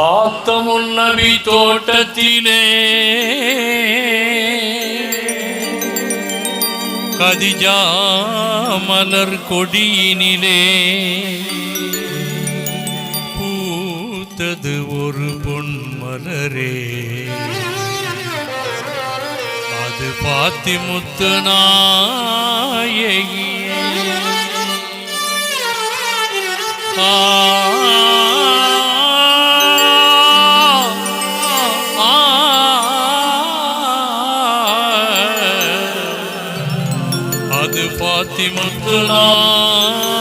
ஆத்தமுன்னபி தோட்டத்திலே. கதிஜா மலர் கொடியினிலே. பூத்தது ஒரு பொன் மலரே. அது பாத்தி முத்து நாயகியே ஆ, அது பாத்திமுத்து நாயகியே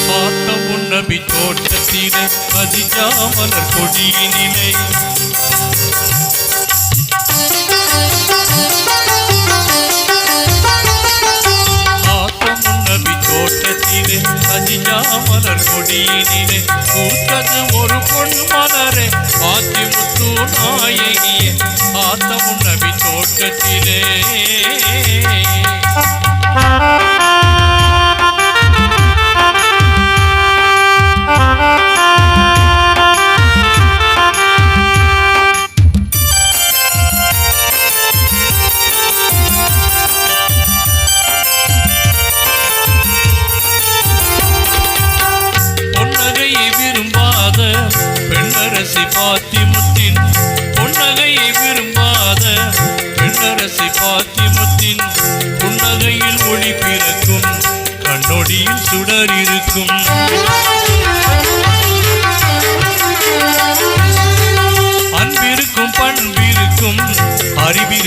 பார்த்த முன்னபி தோட்டத்திலே பதிஜாமலர் கொடியினிலே ஆத்தம் முன்னபி தோட்டத்திலே பூத்தது ஒரு பொன் மலரே நாயகியே ஆத்தம் முன்னபி தோட்டத்திலே.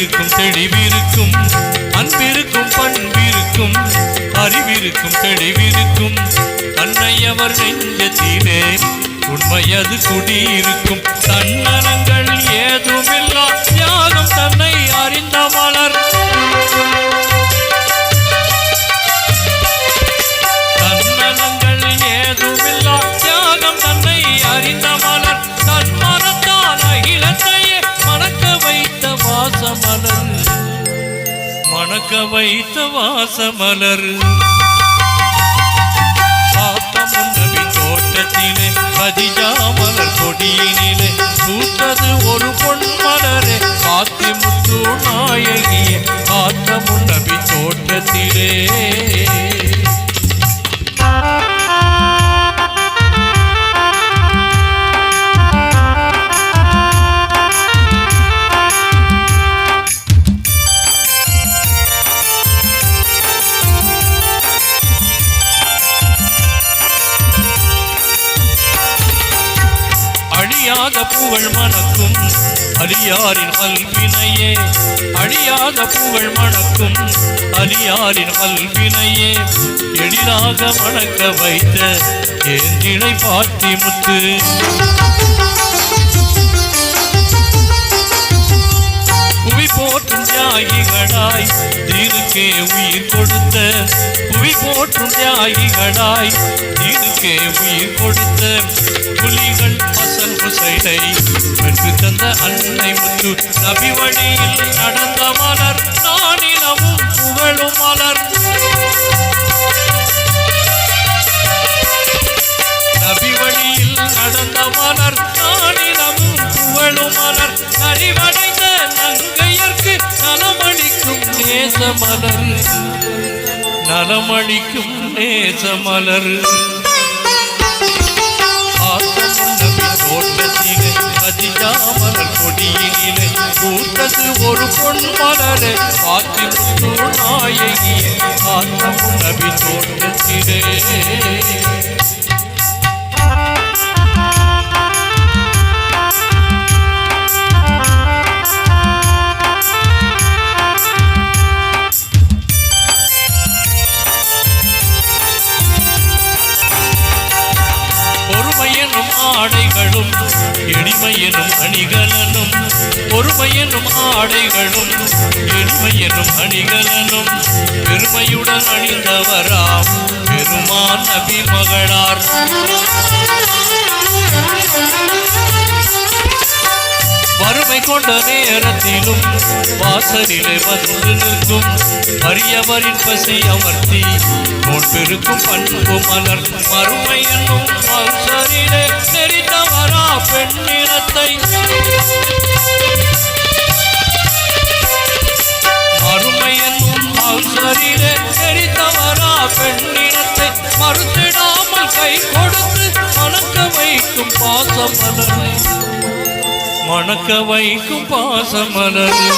அறிவிருக்கும் தெளிவிருக்கும் அன்பிருக்கும் பண்பிருக்கும் அறிவிருக்கும் தெளிவிருக்கும். அன்னையவர் நெஞ்சத்திலே உண்மையது குடியிருக்கும். தன்னலங்கள் ஏதுமில்லா தியாகம் தன்னை மணக்க வைத்த வாசமலர். அழியாத புகழ் மணக்கும் அலியாரின் அல்வினையே அழியாத புகழ் மணக்கும் அலியாரின் அல்வினையே எளிதாக மணக்க வைத்த ஏந்திழை பாட்டி முத்து. தியாகிகளாய் தீருக்கே உயிர் கொடுத்த புவி போற்றும் தியாகிகளாய் தீருக்கே உயிர் கொடுத்த புலிகள் பசன் ஹுசைனை வென்று தந்த அன்னை முத்து நபி வழியில் நடந்த மலர் நானிலமும் புகழும் மலர். நபி வழியில் நடந்த மலர் நேசமலர் நலமளிக்கும் நேசமலர். மலர் தோட்டத்திலே பதிஜாமலர் ஒரு பொன் மலரே பாத்தி முத்து நாயகியே ஆத்தம் நபி தோட்டத்திலே. பொறுமையெனும் ஆடைகளும் எளிமையெனும் அணிகலனும் பொறுமையெனும் ஆடைகளும் எளிமையெனும் அணிகலனும் பெருமையுடன் அணிந்தவராம் பெருமான் நபி மகளார் வறுமை கொண்ட நேரத்திலும் வாசலிலே வந்து நிற்கும் அரியவரின் பசி அமர்த்தி நோன்பிருக்கும் பண்பு மலர் மறுமை என்னும் பெண்ணிடத்தை மறுத்திடாமல் கை கொடுத்து மணக்க வைக்கும் பாசமலரை. மணக்க வைக்கும் பாசமலரை.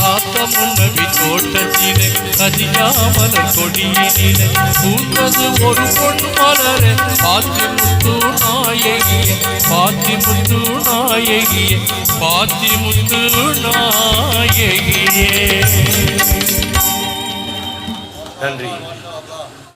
காத்த முன்னபி தோட்டத்திலே கதியாமலர் கொடியினிலே பூந்தது ஒரு பொன் மலரே. பாத்தி முத்து நாயகிய பாத்தி முத்து நாயகிய பாத்தி முத்து நாயகியே. நன்றி